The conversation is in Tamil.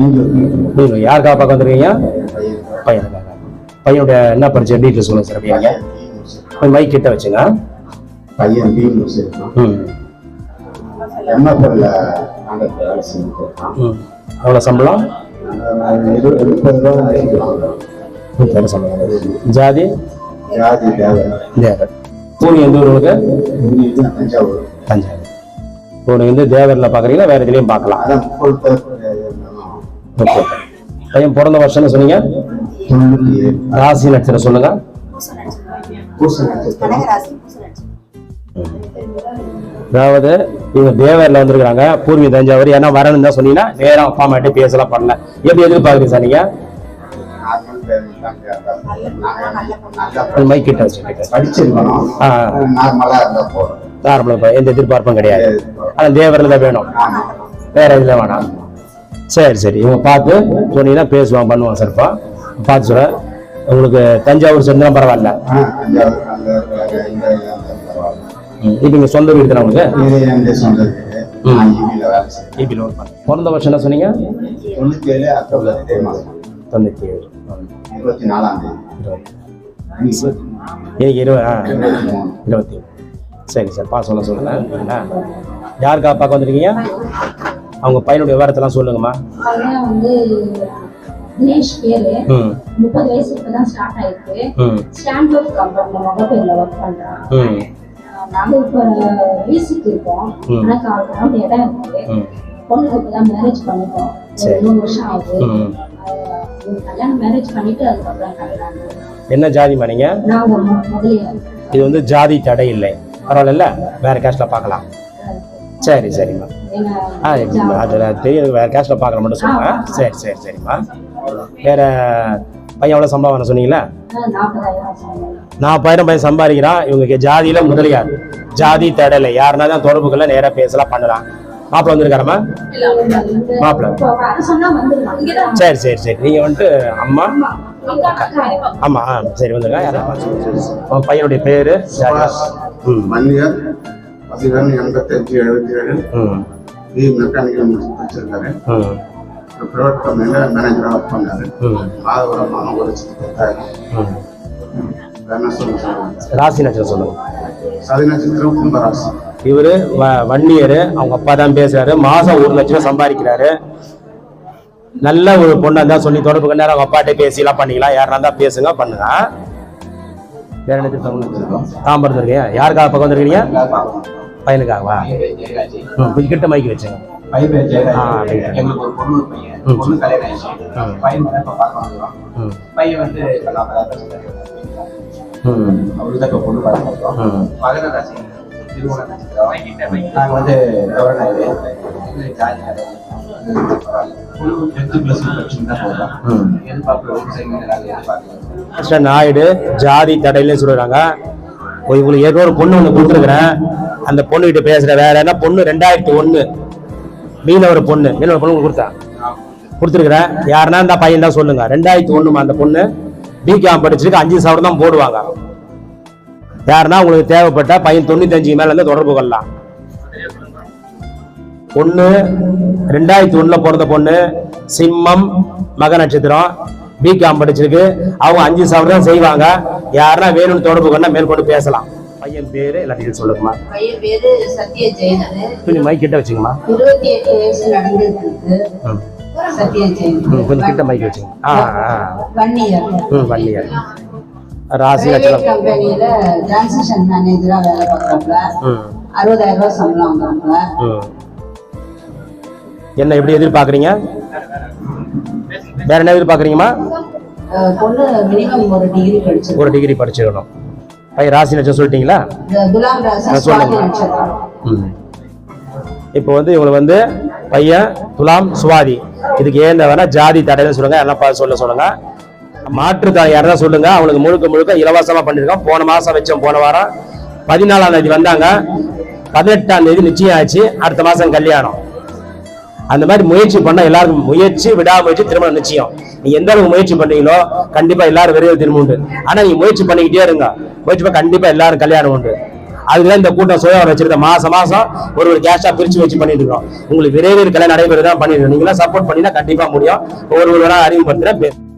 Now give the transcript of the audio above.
நீங்க யாருக்காக பார்க்க வந்திருக்கீங்க? பையனுக்காக. பையனுடைய என்ன படிச்ச டீட்டெயில் சொல்லுங்க சார் அப்படிங்க மைக் கிட்ட வச்சுங்க. பையன் பி ம். எம்எஃப்எல்ல வேலை செஞ்சுட்டு சம்பளம்? இரு முப்பது ரூபா வாங்கிக்கலாம் முப்பது சம்பளம். ஜாதி? ஜாதி தேவை. தேவர் பூனி எந்த ஊர் உங்களுக்கு? தஞ்சாவூர். தஞ்சாவூர். பூனி வந்து தேவரில் பார்க்குறீங்களா வேறு இதுலேயும் பார்க்கலாம் ஓகே பையன் பிறந்த வருஷம்னு சொன்னீங்க? ராசி நட்சத்திரம் சொல்லுங்க. அதாவது இவங்க தேவரில் வந்திருக்காங்க பூர்வீக தஞ்சாவூர். ஏன்னா வரணும்னு தான் சொன்னீங்கன்னா நேரம் அப்பா அம்மாட்ட பேசலாம் பண்ணல. எப்படி எதிர்பார்க்குறீங்க சார் நீங்கள் நார்மல் பேர் தாங்க நல்லா கொஞ்சம் மைக் கிட்ட வச்சுக்கிட்டு படிச்சிருக்கணும். ஆ. நார்மலா இருந்தா போதும். நார்மலாக எந்த எதிர்பார்ப்பும் கிடையாது. ஆனால் தேவரில் தான் வேணும். வேற இதில் வேணாம். சரி சரி. இவங்க பார்த்து சொன்னீங்கன்னா பேசுவாங்க பண்ணுவாங்க சார்ப்பா பார்த்து சொல்கிறேன் உங்களுக்கு தஞ்சாவூர் சேர்ந்துலாம் பரவாயில்ல. இப்போ இங்கே சொந்த வீடு தானே உங்களுக்கு? இபியில் ஒர்க் பிறந்த வருஷம் என்ன சொன்னீங்க? தொண்ணூத்தி ஏழு அக்டோபர் தொண்ணூற்றி ஏழு இருபத்தி நாலாம் தேதி. இருபது இருபத்தி சரி சார். பா சொல்ல சொல்லுங்க. என்ன? யாருக்கா பார்க்க வந்திருக்கீங்க? அவங்க பையனுடைய விவரத்தெல்லாம் சொல்லுங்கம்மா. பையன் வந்து தினேஷ் பேரு. ம். முப்பது வயசு இப்பதான் ஸ்டார்ட் ஆயிருக்கு. ம். ஸ்டாண்ட் அப் கம்பெனில முகப்பேர்ல ஒர்க் பண்றான். ம். அஹ் நாங்க இப்ப லீஸுக்கு இருக்கோம். ம். ஆனா கால் கிரவுண்ட் இடம் இருக்கு ம். பொண்ணுக்கு இப்பதான் மேரேஜ் பண்ணிட்டோம். ஒரு சரி. மூணு வருஷம் ஆகுது. ம். அஹ் இவங்க கல்யாணம் மேரேஜ் பண்ணிட்டு அதுக்கப்புறம் கல்யாணம். என்ன ஜாதிமா நீங்கள் நான் ஒரு மு- முதலியார். இது வந்து ஜாதி தடை இல்லை. பரவாயில்ல வேற கேஸ்டில் பார்க்கலாம். சரி சரிம்மா. ஆ அதில் தெரியும் வேற கேஸ்டில் பார்க்குற மட்டும் சொல்லுங்க சரி சரி சரிம்மா. வேற பையன் எவ்வளோ சம்பளம் சொன்னீங்களா நாற்பதாயிரம் பையன் சம்பாதிக்கிறான். இவங்க ஜாதியில முதலியார். ஜாதி தடலை. யாருன்னா தான் தொடர்புகளை நேராக பேசலாம் பண்ணலாம். மாப்பிள்ளை வந்திருக்காரம்மா? மாப்பிள்ளை. சரி சரி சரி. நீங்கள் வந்துட்டு அம்மா ஆமா ஆ சரி வந்துங்க யாரா உன் பையனுடைய பேரு? ம். பதினொன்று எண்பத்தஞ்சு எழுபத்தி ஏழு பி மெக்கானிக்கல் முடிச்சு படிச்சிருக்காரு ம் ப்ரைவேட் கம்பெனியில் மேனேஜராக ஒர்க் பண்ணாரு. மாத ஒரு லட்சத்தி பத்தாயிரம் ம் வேற என்ன சொல்ல சொல்லுங்க? ராசி நட்சத்திரம் சொல்லுங்க. சதி நட்சத்திரம் கும்பராசி இவரு வ வன்னியர் அவங்க அப்பா தான் பேசுறாரு. மாசம் ஒரு லட்சம் சம்பாதிக்கிறாரு. நல்ல ஒரு பொண்ணா இருந்தா சொல்லி தொடர்பு கொண்டு அவங்க அப்பாட்டே பேசிலாம் பண்ணிக்கலாம். யாரா இருந்தா பேசுங்க பண்ணுங்க. தாம்பரத்து இருக்கீங்க யாருக்காக பக்கம் வந்திருக்கீங்க? பையனுக்காகவா? ம் கொஞ்சம் கிட்ட மைக்கு வச்சுங்க. பையன் வந்து வந்து இப்ப பொண்ணு பார்க்க வந்துடும் ம். மகன ராசி திருவோண நட்சத்திரம். வந்து கவர்னாரு ஜாதி நாயுடு ஜாதி தடையிலே சொல்லுறாங்க இவங்களுக்கு ஏற்கனவே ஒரு பொண்ணு ஒன்று கொடுத்துருக்குறேன். அந்த பொண்ணுகிட்ட பேசுற வேற என்ன பொண்ணு? ரெண்டாயிரத்தி ஒன்று மீனவர் பொண்ணு. மீனவர் பொண்ணு கொடுத்தா? கொடுத்துருக்குறேன். யாருன்னா இந்த பையன் தான் சொல்லுங்க. ரெண்டாயிரத்தி ஒண்ணுமா அந்த பொண்ணு. பிகாம் படிச்சிருக்கு. அஞ்சு சவரம் தான் போடுவாங்க. யாருன்னா உங்களுக்கு தேவைப்பட்ட பையன் தொண்ணூத்தஞ்சு மேல இருந்து தொடர்பு கொள்ளலாம். பொண்ணு ரெண்டாயிரத்தி ஒண்ணுல பிறந்த பொண்ணு சிம்மம் மக நட்சத்திரம் பிகாம் படிச்சிருக்கு. அவங்க அஞ்சு சவரம் தான் செய்வாங்க. யாருன்னா வேணும்னு தொடர்பு கொண்டா மேற்கொண்டு பேசலாம். பையன் பேரு எல்லாத்தையும் சொல்லுங்கம்மா. பையன் பேரு சத்ய ஜெயனு கொஞ்சம் மைக் கிட்ட வச்சுங்கம்மா இருபத்தி எட்டு வயசு ம். சத்ய ம், ஜெயன் கொஞ்சம் கிட்ட மைக் வச்சுங்க ஆ ஆ வன்னியர் ம் வள்ளியர் ராசி நட்சத்திரம். கம்பெனில டிரான்சிஷன் மேனேஜரா வேலை பார்க்கறாப்ல ம். அறுபதாயிரம் ரூபாய் சம்பளம் வாங்குறாப்ல ம். என்ன எப்படி எதிர்பார்க்குறீங்க? வேற என்ன எதிர்பார்க்குறீங்கம்மா? ஒரு டிகிரி படிச்சிருக்கணும். பையன் ராசி நட்சத்திரம் சொல்லிட்டீங்களா? சொல்லுங்க. இப்போ வந்து இவங்களை வந்து பையன் துலாம் சுவாதி. இதுக்கு ஏன் வேணா ஜாதி தடைன்னு சொல்லுங்க பார்த்து சொல்ல சொல்லுங்க. மாற்றுத்தாய் யாரா சொல்லுங்க அவங்களுக்கு முழுக்க முழுக்க இலவசமா பண்ணிருக்கோம் போன மாசம் வச்சோம் போன வாரம் பதினாலாம் தேதி வந்தாங்க. பதினெட்டாம் தேதி நிச்சயம் ஆச்சு அடுத்த மாசம் கல்யாணம். அந்த மாதிரி முயற்சி பண்ண எல்லாருக்கும் முயற்சி விடாமுயற்சி திருமணம் நிச்சயம். நீ எந்த அளவுக்கு முயற்சி பண்றீங்களோ கண்டிப்பா எல்லாரும் விரைவில் திரும்ப உண்டு ஆனா நீ முயற்சி பண்ணிக்கிட்டே இருங்க. முயற்சி கண்டிப்பா எல்லாரும் கல்யாணம் உண்டு. அதுதான் இந்த கூட்டம் சுய வச்சிருந்த மாசம் மாசம் ஒரு ஒரு கேஷா பிரிச்சு வச்சு பண்ணிட்டு இருக்கோம். உங்களுக்கு விரைவில் கல்யாணம் நடைபெறுதான் பண்ணிட்டு இருக்கோம். நீங்களாம் சப்போர்ட் பண்ணினா கண்டிப்பா முடியும். ஒரு ஒருவராக அறிமுகப்படுத்துறேன்